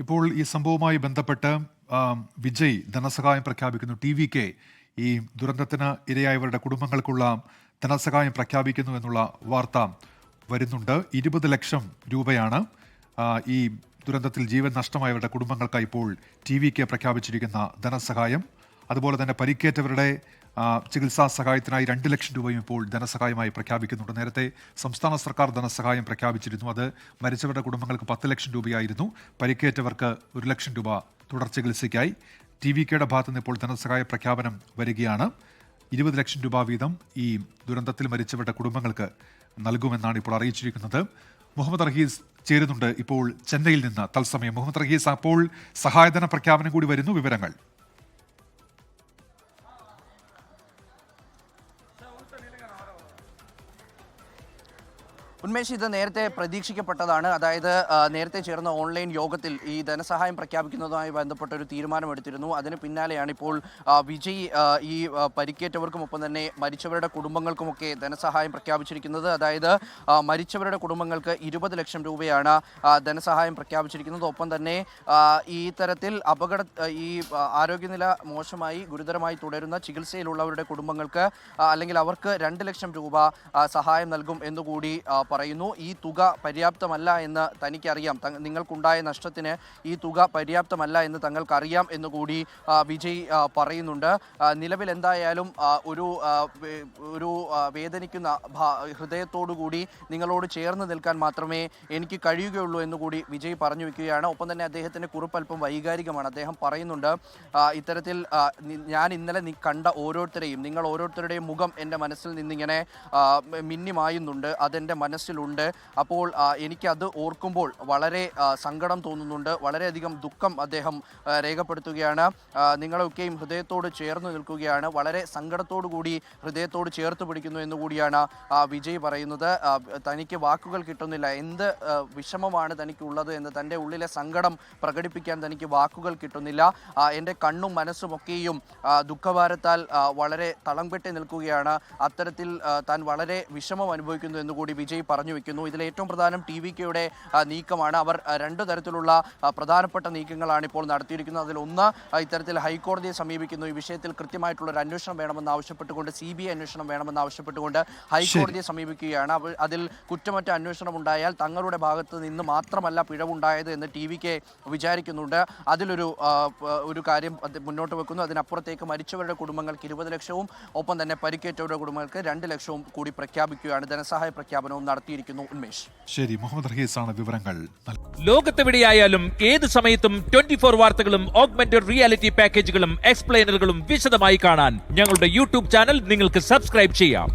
ഇപ്പോൾ ഈ സംഭവവുമായി ബന്ധപ്പെട്ട് വിജയ് ധനസഹായം പ്രഖ്യാപിക്കുന്നു. ടി വി കെ ഈ ദുരന്തത്തിന് ഇരയായവരുടെ കുടുംബങ്ങൾക്കുള്ള ധനസഹായം പ്രഖ്യാപിക്കുന്നു എന്നുള്ള വാർത്ത വരുന്നുണ്ട്. ഇരുപത് ലക്ഷം രൂപയാണ് ഈ ദുരന്തത്തിൽ ജീവൻ നഷ്ടമായവരുടെ കുടുംബങ്ങൾക്കായി ഇപ്പോൾ ടി വി കെ പ്രഖ്യാപിച്ചിരിക്കുന്ന ധനസഹായം. അതുപോലെ തന്നെ പരിക്കേറ്റവരുടെ ചികിത്സാ സഹായത്തിനായി രണ്ട് ലക്ഷം രൂപയും ഇപ്പോൾ ധനസഹായമായി പ്രഖ്യാപിക്കുന്നുണ്ട്. നേരത്തെ സംസ്ഥാന സർക്കാർ ധനസഹായം പ്രഖ്യാപിച്ചിരുന്നു. അത് മരിച്ചവരുടെ കുടുംബങ്ങൾക്ക് പത്ത് ലക്ഷം രൂപയായിരുന്നു. പരിക്കേറ്റവർക്ക് ഒരു ലക്ഷം രൂപ തുടർ ചികിത്സയ്ക്കായി. ടി വി കെയുടെ ഭാഗത്തു നിന്ന് ഇപ്പോൾ ധനസഹായ പ്രഖ്യാപനം വരികയാണ്. ഇരുപത് ലക്ഷം രൂപ വീതം ഈ ദുരന്തത്തിൽ മരിച്ചവരുടെ കുടുംബങ്ങൾക്ക് നൽകുമെന്നാണ് ഇപ്പോൾ അറിയിച്ചിരിക്കുന്നത്. മുഹമ്മദ് റഹീസ് ചേരുന്നുണ്ട് ഇപ്പോൾ ചെന്നൈയിൽ നിന്ന്. തത്സമയം മുഹമ്മദ് റഹീസ് അപ്പോൾ സഹായധന പ്രഖ്യാപനം കൂടി വരുന്നു. വിവരങ്ങൾ. ഉന്മേഷ് ഇത് നേരത്തെ പ്രതീക്ഷിക്കപ്പെട്ടതാണ്. അതായത് നേരത്തെ ചേർന്ന ഓൺലൈൻ യോഗത്തിൽ ഈ ധനസഹായം പ്രഖ്യാപിക്കുന്നതുമായി ബന്ധപ്പെട്ട ഒരു തീരുമാനമെടുത്തിരുന്നു. അതിന് പിന്നാലെയാണ് ഇപ്പോൾ വിജയ് ഈ പരിക്കേറ്റവർക്കുമൊപ്പം തന്നെ മരിച്ചവരുടെ കുടുംബങ്ങൾക്കുമൊക്കെ ധനസഹായം പ്രഖ്യാപിച്ചിരിക്കുന്നത്. അതായത് മരിച്ചവരുടെ കുടുംബങ്ങൾക്ക് ഇരുപത് ലക്ഷം രൂപയാണ് ധനസഹായം പ്രഖ്യാപിച്ചിരിക്കുന്നത്. ഒപ്പം തന്നെ ഈ തരത്തിൽ അപകട ഈ ആരോഗ്യനില മോശമായി ഗുരുതരമായി തുടരുന്ന ചികിത്സയിലുള്ളവരുടെ കുടുംബങ്ങൾക്ക് അല്ലെങ്കിൽ അവർക്ക് രണ്ട് ലക്ഷം രൂപ സഹായം നൽകും എന്നുകൂടി പറയുന്നു ഈ തുക പര്യാപ്തമല്ല എന്ന് തനിക്കറിയാം. നിങ്ങൾക്കുണ്ടായ നഷ്ടത്തിന് ഈ തുക പര്യാപ്തമല്ല എന്ന് തങ്ങൾക്കറിയാം എന്നുകൂടി കൂടി വിജയ് പറയുന്നുണ്ട്. നിലവിൽ എന്തായാലും ഒരു ഒരു വേദനിക്കുന്ന ഹൃദയത്തോടുകൂടി നിങ്ങളോട് ചേർന്ന് നിൽക്കാൻ മാത്രമേ എനിക്ക് കഴിയുകയുള്ളൂ എന്ന് കൂടി വിജയ് പറഞ്ഞു വെക്കുകയാണ് ഒപ്പം തന്നെ അദ്ദേഹത്തിന്റെ കുറിപ്പ് അല്പം വൈകാരികമാണ്. അദ്ദേഹം പറയുന്നുണ്ട് ഇത്തരത്തിൽ ഞാൻ ഇന്നലെ കണ്ട ഓരോരുത്തരെയും നിങ്ങൾ ഓരോരുത്തരുടെയും മുഖം എന്റെ മനസ്സിൽ നിന്നിങ്ങനെ മിന്നിമായുന്നുണ്ട്. അതെന്റെ മനസ്സിലുണ്ട്. അപ്പോൾ എനിക്കത് ഓർക്കുമ്പോൾ വളരെ സങ്കടം തോന്നുന്നുണ്ട്. വളരെയധികം ദുഃഖം അദ്ദേഹം രേഖപ്പെടുത്തുകയാണ്. നിങ്ങളൊക്കെയും ഹൃദയത്തോട് ചേർന്ന് നിൽക്കുകയാണ്. വളരെ സങ്കടത്തോടു കൂടി ഹൃദയത്തോട് ചേർത്ത് പിടിക്കുന്നു എന്ന് കൂടിയാണ് ആ, വിജയ് പറയുന്നത്. തനിക്ക് വാക്കുകൾ കിട്ടുന്നില്ല. എന്ത് വിഷമമാണ് തനിക്കുള്ളത് എന്ന് തന്റെ ഉള്ളിലെ സങ്കടം പ്രകടിപ്പിക്കാൻ തനിക്ക് വാക്കുകൾ കിട്ടുന്നില്ല. എന്റെ കണ്ണും മനസ്സും ഒക്കെയും ആ, ദുഃഖഭാരത്താൽ വളരെ തളം കെട്ടി നിൽക്കുകയാണ്. അത്തരത്തിൽ താൻ വളരെ വിഷമം അനുഭവിക്കുന്നു എന്നുകൂടി വിജയ് പറഞ്ഞു വെക്കുന്നു. ഇതിൽ ഏറ്റവും പ്രധാനം ടി വി കെയുടെ നീക്കമാണ്. അവർ രണ്ട് തരത്തിലുള്ള പ്രധാനപ്പെട്ട നീക്കങ്ങളാണ് ഇപ്പോൾ നടത്തിയിരിക്കുന്നത്. അതിൽ ഒന്ന് ഇത്തരത്തിൽ ഹൈക്കോടതിയെ സമീപിക്കുന്നു. ഈ വിഷയത്തിൽ കൃത്യമായിട്ടുള്ള ഒരു അന്വേഷണം വേണമെന്ന് ആവശ്യപ്പെട്ടുകൊണ്ട് സി ബി ഐ അന്വേഷണം വേണമെന്ന് ആവശ്യപ്പെട്ടുകൊണ്ട് ഹൈക്കോടതിയെ സമീപിക്കുകയാണ്. അതിൽ കുറ്റമറ്റ അന്വേഷണം ഉണ്ടായാൽ തങ്ങളുടെ ഭാഗത്ത് നിന്ന് മാത്രമല്ല പിഴവുണ്ടായത് എന്ന് ടി വി കെ വിചാരിക്കുന്നുണ്ട്. അതിലൊരു ഒരു കാര്യം മുന്നോട്ട് വെക്കുന്നു. അതിനപ്പുറത്തേക്ക് മരിച്ചവരുടെ കുടുംബങ്ങൾക്ക് ഇരുപത് ലക്ഷവും ഒപ്പം തന്നെ പരിക്കേറ്റവരുടെ കുടുംബങ്ങൾക്ക് രണ്ട് ലക്ഷവും കൂടി പ്രഖ്യാപിക്കുകയാണ്. ധനസഹായ പ്രഖ്യാപനവും നടത്തിയിരിക്കുന്നു ഉന്മേഷ്. ശരി മുഹമ്മദ് റഹീസ് ആണ് വിവരങ്ങൾ ലോകത്തെവിടെയായാലും ഏത് സമയത്തും ട്വന്റി ഫോർ വാർത്തകളും ഓഗ്മെന്റഡ് റിയാലിറ്റി പാക്കേജുകളും എക്സ്പ്ലെയിനറുകളും വിശദമായി കാണാൻ ഞങ്ങളുടെ യൂട്യൂബ് ചാനൽ നിങ്ങൾക്ക് സബ്സ്ക്രൈബ് ചെയ്യാം.